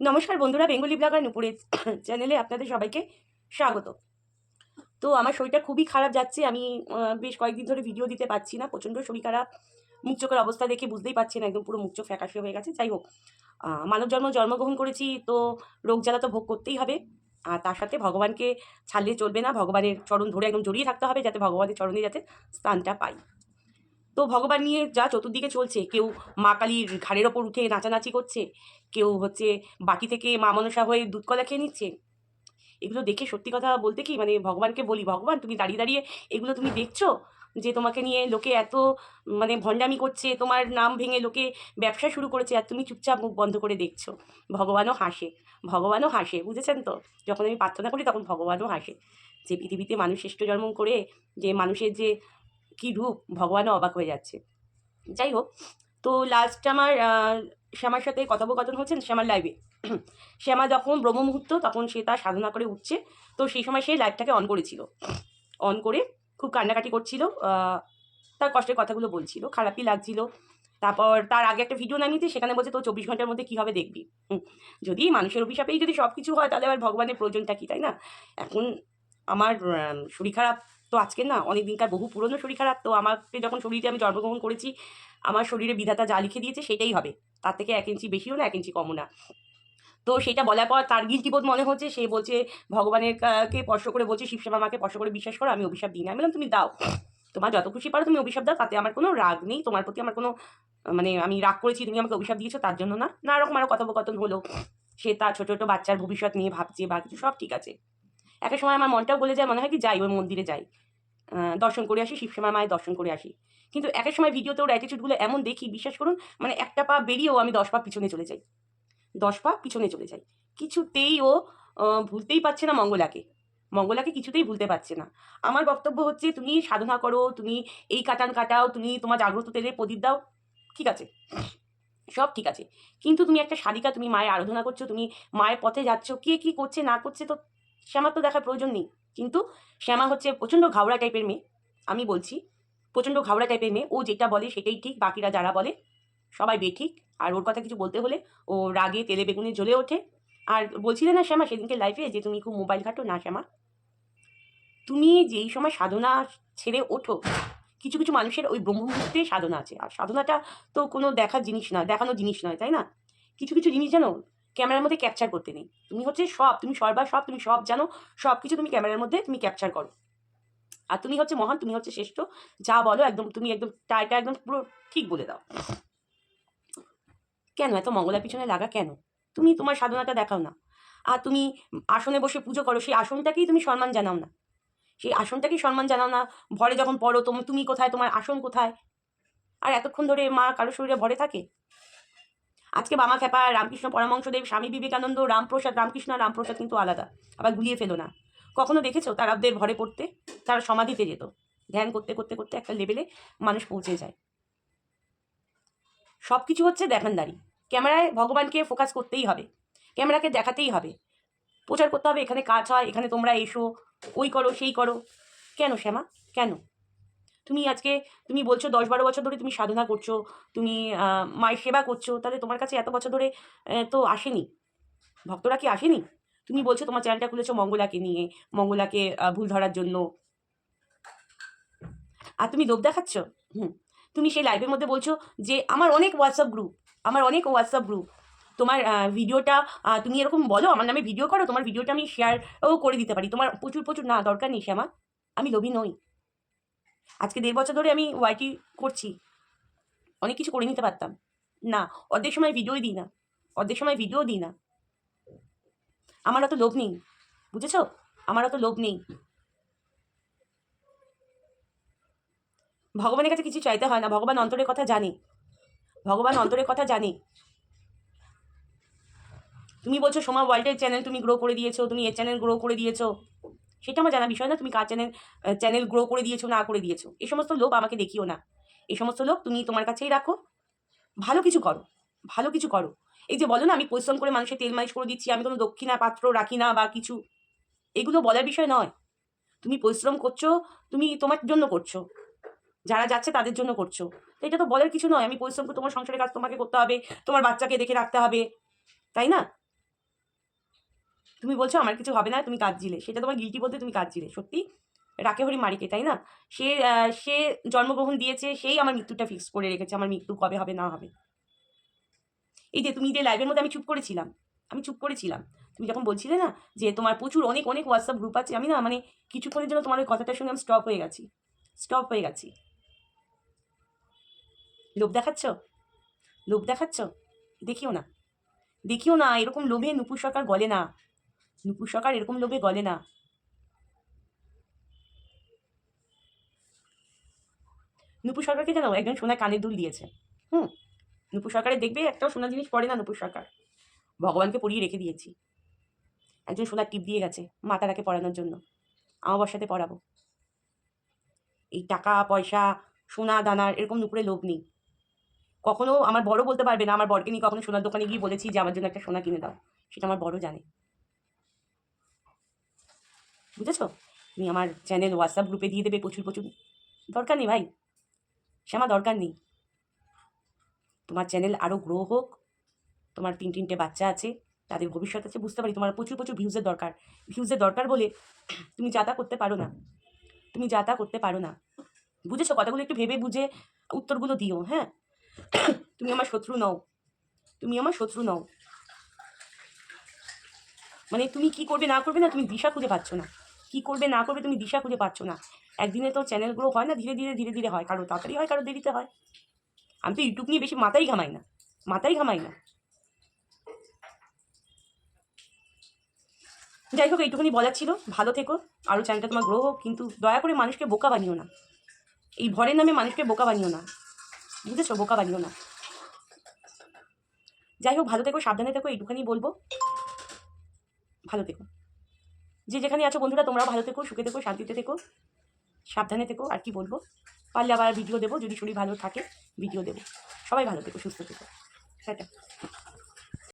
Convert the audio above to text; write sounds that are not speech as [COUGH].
নমস্কার বন্ধুরা, Bengali blogger নুপুরের চ্যানেলে আপনাদের সবাইকে স্বাগত। তো আমার শরীরটা খুবই খারাপ যাচ্ছে, আমি বেশ কয়েকদিন ধরে ভিডিও দিতে পারছি না, প্রচণ্ড শরীর খারাপ, মুখ চোখের অবস্থা দেখে বুঝতেই পারছেন, একদম পুরো মুখ চোখ ফ্যাকাশে হয়ে গেছে। যাই হোক মানব জন্ম, জন্মগ্রহণ করেছি, তো রোগ জ্বালা তো ভোগ করতেই হবে। আর তার সাথে ভগবানকে ছাড়লে চলবে না, ভগবানের চরণ ধরে একদম জড়িয়ে থাকতে হবে, যাতে ভগবানের চরণে যাতে স্থানটা পাই। তো ভগবান নিয়ে যা চতুর্দিকে চলছে। কেউ মা কালীর ঘাড়ের ওপর উঠে নাচানাচি করছে। কেউ হচ্ছে বাকি থেকে মা মনসা হয়ে দুধ কলা খেয়ে নিচ্ছে। এগুলো দেখে সত্যি কথা বলতে কি মানে ভগবানকে বলি, ভগবান, তুমি দাঁড়িয়ে দাঁড়িয়ে এগুলো তুমি দেখছ? যে তোমাকে নিয়ে লোকে এত মানে ভণ্ডামি করছে, তোমার নাম ভেঙে লোকে ব্যবসা শুরু করেছে আর তুমি চুপচাপ মুখ বন্ধ করে দেখছ? ভগবানও হাসে ভগবানও হাসে, বুঝেছেন তো? যখন আমি প্রার্থনা করি তখন ভগবানও হাসে। যে পৃথিবীতে মানুষ শ্রেষ্ঠ জন্ম করে, যে মানুষের যে কী রূপ ভগবানও অবাক হয়ে যাচ্ছে। যাই হোক তো লাস্ট আমার শ্যামার সাথে কথোপকথন হচ্ছেন শ্যামার লাইভে শ্যামা যখন ব্রহ্ম মুহূর্ত তখন সে তার সাধনা করে উঠছে তো সেই সময় সে লাইভটাকে অন করেছিল। অন করে খুব কান্নাকাটি করছিল তার কষ্টের কথাগুলো বলছিল খারাপই লাগছিল। তারপর তার আগে একটা ভিডিও নামিয়েছে সেখানে বলছে তো চব্বিশ ঘণ্টার মধ্যে কীভাবে দেখবি? হুম, যদি মানুষের অভিশাপেই যদি সব কিছু হয় তাহলে আবার ভগবানের প্রয়োজনটা কী তাই না? এখন আমার শরীর খারাপ তো আজকে না অনেক দিনকার বহু পুরনো শরীর খারাপ, তো আমাকে যখন শরীরে আমি জন্মগ্রহণ করেছি, আমার শরীরে বিধাতা যা লিখে দিয়েছে সেটাই হবে। তার থেকে এক ইঞ্চি বেশিও না, এক ইঞ্চি কমও না। তো সেটা বলার পর তার গিলটিবোধ মনে হচ্ছে, সে বলছে, ভগবানের কা- স্পর্শ করে বলছে শিবশ্যামা মাকে স্পর্শ করে বিশ্বাস করো, আমি অভিশাপ দিই না। আমি বললাম, তুমি দাও। তোমার যত খুশি পারো, তুমি অভিশাপ দাও, তাতে আমার কোনো রাগ নেই, তোমার প্রতি আমার কোনো মানে আমি রাগ করেছি, তুমি আমাকে অভিশাপ দিয়েছ, তার জন্য না। নানা রকম আরও কথোপকথন হলো। সে তার ছোটো ছোটো বাচ্চার ভবিষ্যৎ নিয়ে ভাবছে বা কিছু, সব ঠিক আছে। একটা সময় আমার মনটাও বলে যায়, মনে হয় কি যাই, ওই মন্দিরে যাই। দর্শন করে আসি শিবশ্যামা মায়ের দর্শন করে আসি। কিন্তু এক এক সময় ভিডিওতে ওর অ্যাটিটিউডগুলো এমন দেখি, বিশ্বাস করুন মানে একটা পা বেরিয়েও আমি দশ পা পিছনে চলে যাই। দশ পা পিছনে চলে যাই। কিছুতেই ও ভুলতেই পারছে না মঙ্গলাকে। মঙ্গলাকে কিছুতেই ভুলতে পারছে না। আমার বক্তব্য হচ্ছে, তুমি সাধনা করো, তুমি এই কাটান কাটাও, তুমি তোমার জাগ্রত তেলে প্রদীপ দাও। ঠিক আছে। সব ঠিক আছে। কিন্তু তুমি একটা শালিকা, তুমি মায়ের আরাধনা করছ, তুমি মায়ের পথে যাচ্ছ, কে কি করছে, না করছে তো শ্যামার তো দেখার প্রয়োজন নেই। কিন্তু শ্যামা হচ্ছে প্রচণ্ড ঘাওড়া টাইপের মেয়ে, আমি বলছি, প্রচণ্ড ঘাওড়া টাইপের মেয়ে, ও যেটা বলে সেটাই ঠিক, বাকিরা যারা বলে, সবাই বেঠিক। আর ওর কথা কিছু বলতে হলে ও রাগে তেলে বেগুনে জ্বলে ওঠে। আর বলছিলে না শ্যামা সেদিনকে লাইফে যে তুমি খুব মোবাইল ঘাটো? না শ্যামা। তুমি যেই সময় সাধনা ছেড়ে ওঠো, কিছু কিছু মানুষের ওই ব্রহ্ম মুহূর্তে সাধনা আছে। আর সাধনাটা তো কোনো দেখার জিনিস নয়, দেখানোর জিনিস নয়, তাই না? কিছু কিছু জিনিস জানো ক্যামেরার মধ্যে ক্যাপচার করতে নেই। তুমি হচ্ছে সব, তুমি সর্বা সব, তুমি সব জানো সব কিছু তুমি ক্যামেরার মধ্যে তুমি ক্যাপচার করো। আর তুমি হচ্ছে মহান, তুমি হচ্ছে শ্রেষ্ঠ, যা বলো একদম, তুমি একদম টাইটা একদম পুরো ঠিক বলে দাও। কেন? এত মঙ্গলার পিছনে লাগা কেন? তুমি তোমার সাধনাটা দেখাও না। আর তুমি আসনে বসে পুজো করো, সেই আসনটাকেই তুমি সম্মান জানাও না। সেই আসনটাকেই সম্মান জানাও না। ভরে যখন পড়ো, তুমি তুমি কোথায়? তোমার আসন কোথায়? আর এতক্ষণ ধরে মা কারও শরীরে ভরে থাকে? আজকে বামা খেপা রামকৃষ্ণ পরমংশদেব স্বামী বিবেকানন্দ, রামপ্রসাদ, রামকৃষ্ণ রামপ্রসাদ কিন্তু আলাদা। আবার গুলিয়ে ফেলো না। কখনো দেখেছ তারাদের ভরে পড়তে? তারা সমাধিতে যেত। ধ্যান করতে করতে করতে একটা লেভেলে মানুষ পৌঁছে যায়। সব কিছু হচ্ছে দেখানদারি। ক্যামেরায় ভগবানকে ফোকাস করতেই হবে। ক্যামেরাকে দেখাতেই হবে। প্রচার করতে হবে, এখানে কাজ হয়, এখানে তোমরা এসো, ওই করো, সেই করো। কেন, শ্যামা? কেন? তুমি আজকে, তুমি বলছো দশ বারো বছর ধরে তুমি সাধনা করছ, তুমি মায়ের সেবা করছ, তাহলে তোমার কাছে এত বছর ধরে তো আসেনি। ভক্তরা কি আসেনি? তুমি বলছো তোমার চ্যানেলটা খুলেছো মঙ্গলাকে নিয়ে, মঙ্গলাকে ভুল ধরার জন্য। আর তুমি লোভ দেখাচ্ছ? হুম। তুমি সেই লাইভের মধ্যে বলছো যে আমার অনেক হোয়াটসঅ্যাপ গ্রুপ আমার অনেক হোয়াটসঅ্যাপ গ্রুপ তোমার ভিডিওটা তুমি এরকম বলো, আমার নামে ভিডিও করো, তোমার ভিডিওটা আমি শেয়ারও করে দিতে পারি। তোমার প্রচুর প্রচুর, না, দরকার নেই, শ্যামা। আমি লোভী নই। আজকে দেড় বছর ধরে আমি ওয়াইটি করছি। অনেক কিছু করে নিতে পারতাম। না, অর্ধেক সময় ভিডিওই দিই না। অর্ধেক সময় ভিডিও দিই না। আমার অত লোভ নেই। বুঝেছ? আমার অত লোভ নেই। ভগবানের কাছে কিছু চাইতে হয় না। ভগবান অন্তরের কথা জানে। ভগবান অন্তরের কথা জানে। তুমি বলছো সোমা ওয়ার্ল্ডের চ্যানেল তুমি গ্রো করে দিয়েছ, তুমি এর চ্যানেল গ্রো করে দিয়েছ। সেটা আমার জানা বিষয় না, তুমি কার চ্যানেল চ্যানেল গ্রো করে দিয়েছ, না করে দিয়েছ এই সমস্ত লোক আমাকে দেখিও না। এই সমস্ত লোক তুমি তোমার কাছেই রাখো। ভালো কিছু করো, ভালো কিছু করো। এই যে বলো না, আমি পরিশ্রম করে মানুষের তেল মালিশ করে দিচ্ছি, আমি কোনো দক্ষিণা পাত্র রাখি না বা কিছু, এগুলো বলার বিষয় নয়। তুমি পরিশ্রম করছ, তুমি তোমার জন্য করছ। যারা যাচ্ছে তাদের জন্য করছ। তো এটা তো বলার কিছু নয়, আমি পরিশ্রম করে তোমার সংসারের কাজ তোমাকে করতে হবে, তোমার বাচ্চাকে দেখে রাখতে হবে, তাই না? তুমি বলছো আমার কিছু হবে না, তুমি কাঁদছিলে। সেটা তোমার গিলটি বলতে তুমি কাঁদছিলে, সত্যি? রাকে হরি মারিকে, তাই না? সে সে জন্মগ্রহণ দিয়েছে, সেই আমার মৃত্যুটা ফিক্স করে রেখেছে, আমার মৃত্যু কবে হবে, না হবে। এই যে তুমি যে লাইভের মধ্যে আমি চুপ করেছিলাম, আমি চুপ করেছিলাম, তুমি যখন বলছিলে না যে তোমার প্রচুর অনেক অনেক হোয়াটসঅ্যাপ গ্রুপ আছে, আমি না মানে কিছুক্ষণের জন্য তোমার ওই কথাটার সঙ্গে আমি স্টপ হয়ে গেছি স্টপ হয়ে গেছি। লোভ দেখাচ্ছ? লোভ দেখাচ্ছ? দেখিও না। দেখিও না, এরকম লোভে নুপুর সরকার বলে না। নুপুর সরকার এরকম লোভে গলে না। নুপুর সরকারকে জানো, একজন সোনার কানের দুল দিয়েছে। হুম নুপুর সরকারের দেখবে একটাও সোনা জিনিস পড়ে না নুপুর সরকার ভগবানকে পড়িয়ে রেখে দিয়েছি। একজন সোনার টিপ দিয়ে গেছে মাতারাকে পড়ানোর জন্য। আমার সাথে পড়াবো এই টাকা, পয়সা, সোনা, দানার এরকম নুপুরে লোভ নেই। কখনো আমার বড় বলতে পারবে না, আমার বরকে নিয়ে কখনো সোনার দোকানে গিয়ে বলেছি যে, আমার জন্য একটা সোনা কিনে দাও। সেটা আমার বড় জানে। বুঝেছ? তুমি আমার চ্যানেল হোয়াটসঅ্যাপ গ্রুপে দিয়ে দেবে, প্রচুর প্রচুর। দরকার নেই ভাই। সে আমার দরকার নেই। তোমার চ্যানেল আরও গ্রো হোক, তোমার তিন তিনটে বাচ্চা আছে, তাদের ভবিষ্যৎ আছে, বুঝতে পারি। তোমার প্রচুর প্রচুর ভিউজের দরকার। ভিউজের দরকার বলে তুমি যা তা করতে পারো না। তুমি যা তা করতে পারো না। বুঝেছ? কথাগুলো একটু ভেবে বুঝে উত্তরগুলো দিও হ্যাঁ? [COUGHS] তুমি আমার শত্রু নও। তুমি আমার শত্রু নও। মানে তুমি কি করবে, না করবে না, তুমি দিশা খুঁজে পাচ্ছ না। কি করবে, না করবে, তুমি দিশা খুঁজে পাচ্ছ না। একদিনে তো চ্যানেলগুলো হয় না, ধীরে ধীরে ধীরে ধীরে হয়। কারও তাড়াতাড়ি হয়, কারও দেরিতে হয়। আমি তো ইউটিউব নিয়ে বেশি মাথাই ঘামাই না মাথাই ঘামাই না। যাই হোক, এইটুকুনি বলার ছিল। ভালো থেকো আরও চ্যানেলটা তোমার গ্রো হোক, কিন্তু দয়া করে মানুষকে বোকা বানিও না। এই ভরের নামে মানুষকে বোকা বানিও না। বুঝেছ? বোকা বানিও না। যাই হোক, ভালো থেকো, সাবধানে থেকো এইটুখানি বলব। ভালো থেকো। যে যেখানে আছো বন্ধুরা, তোমরাও ভালো থেকো, সুখে থেকো, শান্তিতে থেকো, সাবধানে থেকো, আর কি বলব? পারলে আবার ভিডিও দেবো, যদি শরীর ভালো থাকে ভিডিও দেবো। সবাই ভালো থেকো, সুস্থ থেকো। টাটা।